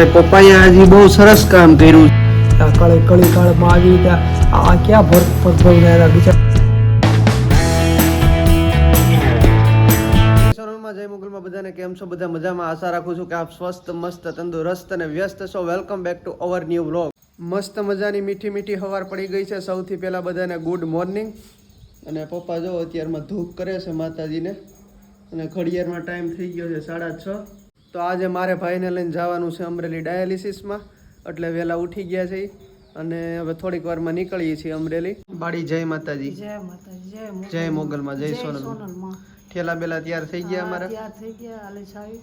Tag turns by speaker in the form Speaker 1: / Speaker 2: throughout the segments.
Speaker 1: એ પપ્પાએ આજે બહુ સરસ કામ કર્યું.
Speaker 2: કળે કળી કાળમાં આવી રીતે આ આ ક્યાં ભર ભરભવનારા બિચારા?
Speaker 1: શરણમાં જય મુગલમાં બધાને કેમ છો? બધા મજામાં? આશા રાખું છું કે આપ સ્વસ્થ મસ્ત તંદુરસ્ત અને વ્યસ્ત છો. Welcome back to our new vlog મસ્ત મજાની મીઠી મીઠી હવાર પડી ગઈ છે. સૌથી પહેલાં બધાને ગુડ મોર્નિંગ અને પપ્પા જો અત્યારમાં ધૂપ કરે છે માતાજીને. અને ઘડિયાળમાં ટાઈમ થઈ ગયો છે સાડા છ. તો આજે મારે ભાઈને લઈને જવાનું છે અમરેલી ડાયાલિસિસમાં. એટલે વહેલા ઉઠી ગયા છે અને હવે થોડીક વારમાં નીકળીએ છીએ અમરેલી. બાળી જય માતાજી.
Speaker 3: જય માતાજી જય
Speaker 1: મોગલમાં જય સોનલમાં. ઠેલા બેલા તૈયાર થઈ ગયા અમારા?
Speaker 3: તૈયાર થઈ ગયા હાલે ચાવી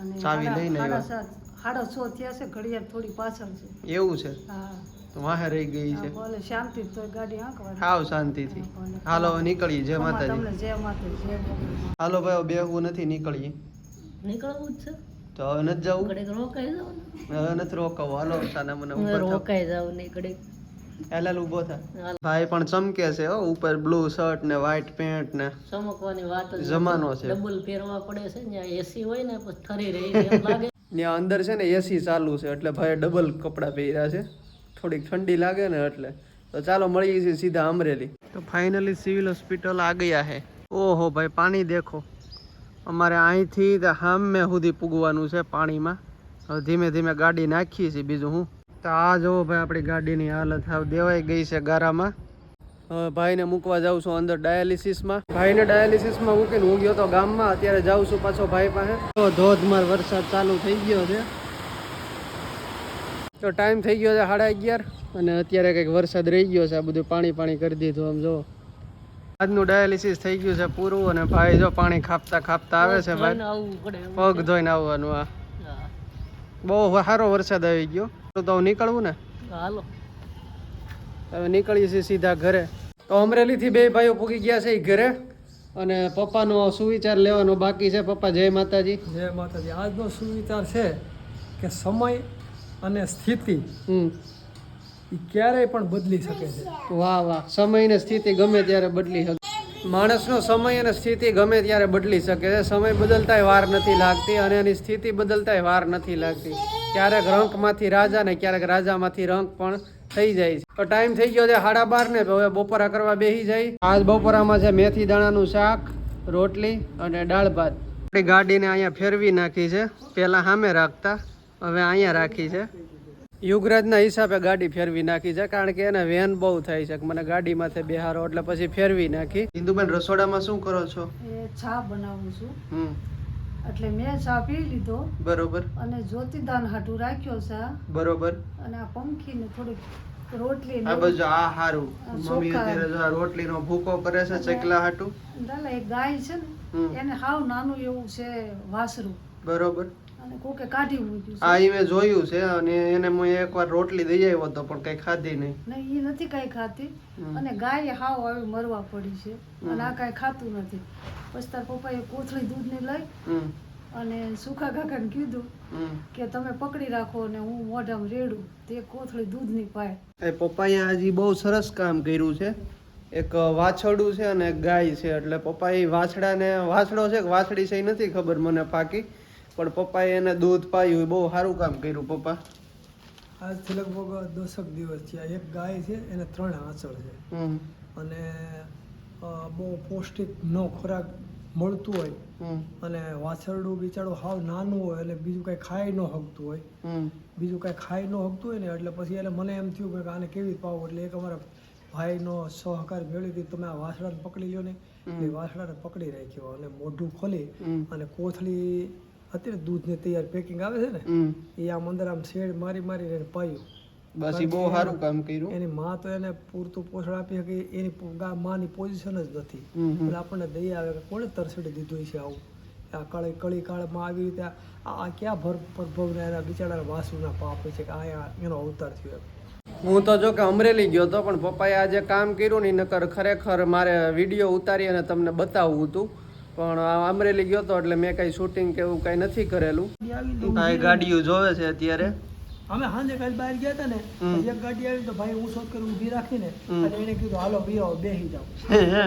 Speaker 3: અને
Speaker 1: ચાવી લઈને આવ્યા.
Speaker 3: સાડા છ થયા છે ઘડિયાળ થોડી પાછળ છે.
Speaker 1: એવું છે? તો વાહે રહી ગઈ છે.
Speaker 3: હા, શાંતિ તો ગાડી આંકવાની
Speaker 1: હાવ શાંતિથી. હાલો નીકળીએ. જય માતાજી.
Speaker 3: જય માતાજી
Speaker 1: હાલો ભાઈ હવે બેહવું નથી નીકળીએ.
Speaker 4: નીકળવું જ છે.
Speaker 1: તો હવે નથી જવું?
Speaker 4: ઘડીક રોકાઈ જાવ
Speaker 1: હવે નથી રોકાવું. હાલો સાના મને ઉપર
Speaker 4: રોકાઈ જાવ ને ઘડીક.
Speaker 1: હાલ ઊભો થા. ભાઈ પણ ચમકે છે હો ઉપર બ્લુ શર્ટ ને વ્હાઈટ પેન્ટ ને.
Speaker 4: ચમકવાની વાત
Speaker 1: જમાનો છે.
Speaker 4: ડબલ પહેરવા પડે છે ને એસી હોય ને પછી ઠરી રહી એમ લાગે.
Speaker 1: ત્યાં અંદર છે ને એસી ચાલુ છે એટલે ભાઈ ડબલ કપડા પહેર્યા છે. થોડીક ઠંડી લાગે ને એટલે. તો ચાલો મળીએ છીએ સીધા અમરેલી. તો ફાઇનલી સિવિલ હોસ્પિટલ આ ગયા હે. ઓહો ભાઈ પાણી દેખો. અમારે અહીંથી સામે સુધી પૂગવાનું છે પાણીમાં. હવે ધીમે ધીમે ગાડી નાખીએ છીએ બીજું હું. તો આ જોવો ભાઈ આપણી ગાડીની હાલત હવે દેવાઈ ગઈ છે ગારામાં. હવે ભાઈને મૂકવા જાઉં છું અંદર ડાયાલિસિસમાં. ભાઈને ડાયાલિસિસમાં મૂકીને હું ગયો તો ગામમાં, અત્યારે જાઉં છું પાછો ભાઈ પાસે. તો ધોધમાર વરસાદ ચાલુ થઈ ગયો છે. તો ટાઈમ થઈ ગયો છે સાડા અગિયાર અને અત્યારે કંઈક વરસાદ રહી ગયો છે, આ બધું પાણી પાણી કરી દીધું આમ જો. આજનું ડાયાલિસિસ થઈ ગયું છે પૂરું અને ભાઈ જો પાણી ખાપતા ખાપતા આવે છે ભાઈ પગ ધોઈને આવવાનું આ બહુ સારો વરસાદ આવી ગયો. તો હું નીકળવું ને?
Speaker 4: હાલો.
Speaker 1: હવે નીકળીએ છીએ સીધા ઘરે. તો અમરેલીથી બે ભાઈઓ પૂગી ગયા છે એ ઘરે અને પપ્પાનો સુવિચાર લેવાનો બાકી છે. પપ્પા જય માતાજી.
Speaker 2: જય માતાજી. આજનો સુવિચાર છે કે સમય અને સ્થિતિ
Speaker 1: હમ.
Speaker 2: એ ક્યારેય પણ બદલી શકે છે.
Speaker 1: વાહ વાહ. સમય ને સ્થિતિ ગમે ત્યારે બદલી શકે. માણસનો સમય અને સ્થિતિ ગમે ત્યારે બદલી શકે છે. સમય બદલતાય વાર નથી લાગતી અને એની સ્થિતિ બદલતાય વાર નથી લાગતી. ક્યારેક રંકમાંથી રાજા ને ક્યારેક રાજામાંથી રંક પણ થઈ જાય છે. તો ટાઈમ થઈ ગયો છે સાડા બાર ને હવે બપોરા કરવા બેસી જાય આજ બપોરામાં છે મેથી દાણાનું શાક, રોટલી અને દાળ ભાત. આપણી ગાડીને અહીંયા ફેરવી નાખી છે. પહેલાં સામે રાખતા, હવે અહીંયા રાખી છે. યુગરાજના હિસાબે ગાડી ફેરવી નાખી છે કારણ કે એને વેન બહુ થાય છે મને ગાડી માથે બેહારો એટલે પછી ફેરવી નાખી. ઇન્દુબેન રસોડામાં શું કરો છો?
Speaker 3: એ ચા બનાવું છું. એટલે મેં ચા પી લીધો.
Speaker 1: બરોબર.
Speaker 3: અને જ્યોતિદાન હાટુ રાખ્યો છે. આ.
Speaker 1: બરોબર.
Speaker 3: અને આ પંખીને થોડીક રોટલી
Speaker 1: આ બધું આ હારું.
Speaker 3: આ
Speaker 1: મમ્મી. અત્યારે જો આ રોટલીનો ભૂકો કરે છે ચકલા હાટુ.
Speaker 3: દાલા એક ગાય છે ને એને હાવ નાનું એવું છે વાસરું.
Speaker 1: બરોબર.
Speaker 3: કોકે કાઢી મૂક્યું
Speaker 1: આ ઈ મેં જોયું છે અને એને મેં એકવાર રોટલી દઈ આવ્યો હતો પણ કઈ ખાધી નહીં.
Speaker 3: નહીં એ નથી કઈ ખાતી અને ગાય હાવ આવી મરવા પડી છે. અને આ કઈ ખાતું નથી. પછી તાર પપ્પાએ કોથળી દૂધની લઈ અને સુખા કાકાને કીધું કે તમે પકડી રાખો અને હું મોઢામાં રેડું. તે કોથળી દૂધની પાય.
Speaker 1: એ પપ્પાએ આજે બહુ સરસ કામ કર્યું છે. એક વાછરડું છે અને ગાય છે. એટલે પપ્પાએ વાછડાને વાછડો છે કે વાછડી છે એ નથી ખબર મને પાકી. પણ પપ્પાએ એને દૂધ પાયું બહુ સારું કામ કર્યું પપ્પા.
Speaker 2: આજથી લગભગ દસક દિવસ થયા. એક ગાય છે એને ત્રણ આંચળ છે. અને બહુ પૌષ્ટિક નો ખોરાક મળતું હોય. અને વાછરડું બિચારું હાવ નાનું હોય એટલે બીજું કાંઈ ખાઈ ન હકતું હોય. બીજું કાંઈ ખાઈ ન હકતું હોય ને એટલે પછી એટલે મને એમ થયું કે આને કેવી પાવું? એટલે એક અમારા ભાઈનો સહકાર મેળવી કે તમે આ વાસડાને પકડી લો ને. એ વાસડાને પકડી રાખ્યો અને મોઢું ખોલી અને કોથળી અત્યારે દૂધને તૈયાર પેકિંગ આવે છે ને એ આમ અંદર આમ શેડ મારી મારી એને પાયું.
Speaker 1: બસ એ બહુ સારું કામ કર્યું.
Speaker 2: એની માં તો એને પૂરતું પોષણ આપી શકે એની માની પોઝિશન જ નથી. એટલે આપણને દયા આવે કે કોણે તરસડી દીધું છે આવું? આ કળી કળી કાળમાં આવી રીતે આ ક્યાં ભર પ્રભવને એના બિચારા વાસુના પાપ છે કે આ એનો અવતાર થયો
Speaker 1: હું તો જો કે અમરેલી ગયો હતો પણ પપ્પાએ આજે કામ કર્યું ને નકર ખરેખર મારે વીડિયો ઉતારી અને તમને બતાવવું હતું. પણ આ અમરેલી ગયો તો એટલે મેં કઈ શૂટિંગ કે એવું કઈ નથી કરેલું. કઈ ગાડીઓ જોવે છે અત્યારે?
Speaker 2: અમે સાંજે કાલ બહાર ગયા હતા ને એક ગાડી આવી તો ભાઈ હું શોધ કરી ઊભી રાખીને
Speaker 1: હમ.
Speaker 2: અને એને કીધું હાલો બી આવો બેસી જાઓ.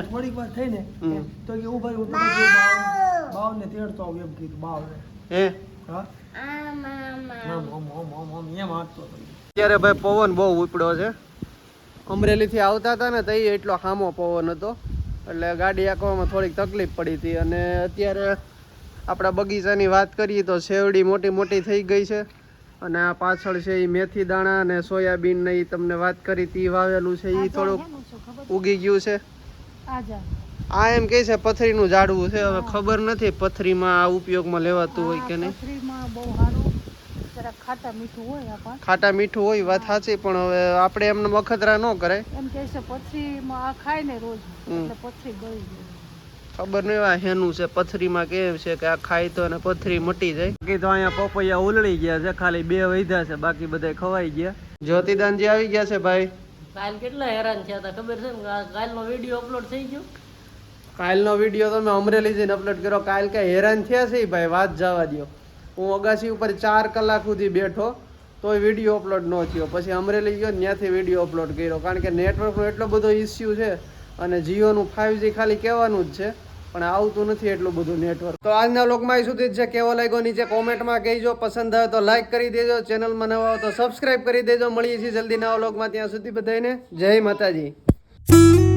Speaker 2: થોડીક વાર થઈને
Speaker 1: ને
Speaker 2: તો કે ઊભા હું તમે બાવ ને તેડતો આવું એમ કીધું બાવને
Speaker 1: હે?
Speaker 2: હા.
Speaker 1: અત્યારે ભાઈ પવન બહુ ઉપડ્યો છે. અમરેલીથી આવતા હતા ને તો એટલો ખામો પવન હતો. એટલે ગાડી આંકવામાં થોડીક તકલીફ પડી હતી અને અત્યારે આપણા બગીચાની વાત કરીએ તો શેવડી મોટી મોટી થઈ ગઈ છે અને આ પાછળ છે એ મેથી દાણા અને સોયાબીન ને ઈ તમને વાત કરી હતી વાવેલું છે એ થોડુંક ઉગી ગયું છે. આ એમ કહે છે પથરીનું ઝાડવું છે હવે ખબર નથી પથરીમાં આ ઉપયોગમાં લેવાતું હોય કે નહીં
Speaker 3: પથરીમાં બહુ સારું જરા ખાટા મીઠું હોય આપણ
Speaker 1: ખાટા મીઠું હોય વાત સાચી પણ હવે આપણે એમને વખતરા ન કરાય
Speaker 3: એમ કે છે પથરીમાં આ ખાય ને રોજ. એટલે પથરી ગળી જાય
Speaker 1: ખબર નહીં આ હેનું છે પથરીમાં કેમ છે કે આ ખાય તો અને પથરી મટી જાય. બાકી તો અહીંયા પપૈયા ઉલળી ગયા છે ખાલી બે વૈધા છે બાકી બધા ખવાઈ ગયા. જ્યોતિદાનજી આવી ગયા છે ભાઈ?
Speaker 4: કાલ કેટલા હેરાન થયા હતા ખબર છે ને? કાલનો વીડિયો અપલોડ થઈ ગયો.
Speaker 1: કાલનો વીડિયો તમે અમરેલી જઈને અપલોડ કર્યો. કાલ કઈ હેરાન થયા છે ભાઈ? વાત જવા દ્યો. હું અગાસી ઉપર ચાર કલાક સુધી બેઠો તો વીડિયો અપલોડ ન થયો. પછી અમરેલી ગયો ત્યાંથી વીડિયો અપલોડ કર્યો. કારણ કે નેટવર્કનો એટલો બધો ઇસ્યુ છે અને જીઓનું ફાઇવ ખાલી કહેવાનું જ છે, પણ આવતું નથી એટલું બધું નેટવર્ક તો આજના લોકમાં એ સુધી જ છે. કેવો લાગ્યો નીચે કોમેન્ટમાં કહીજો. પસંદ આવે તો લાઈક કરી દેજો. ચેનલમાં નવા તો સબસ્ક્રાઇબ કરી દેજો. મળીએ છીએ જલ્દી નવા લોકમાં ત્યાં સુધી બધાને જય માતાજી.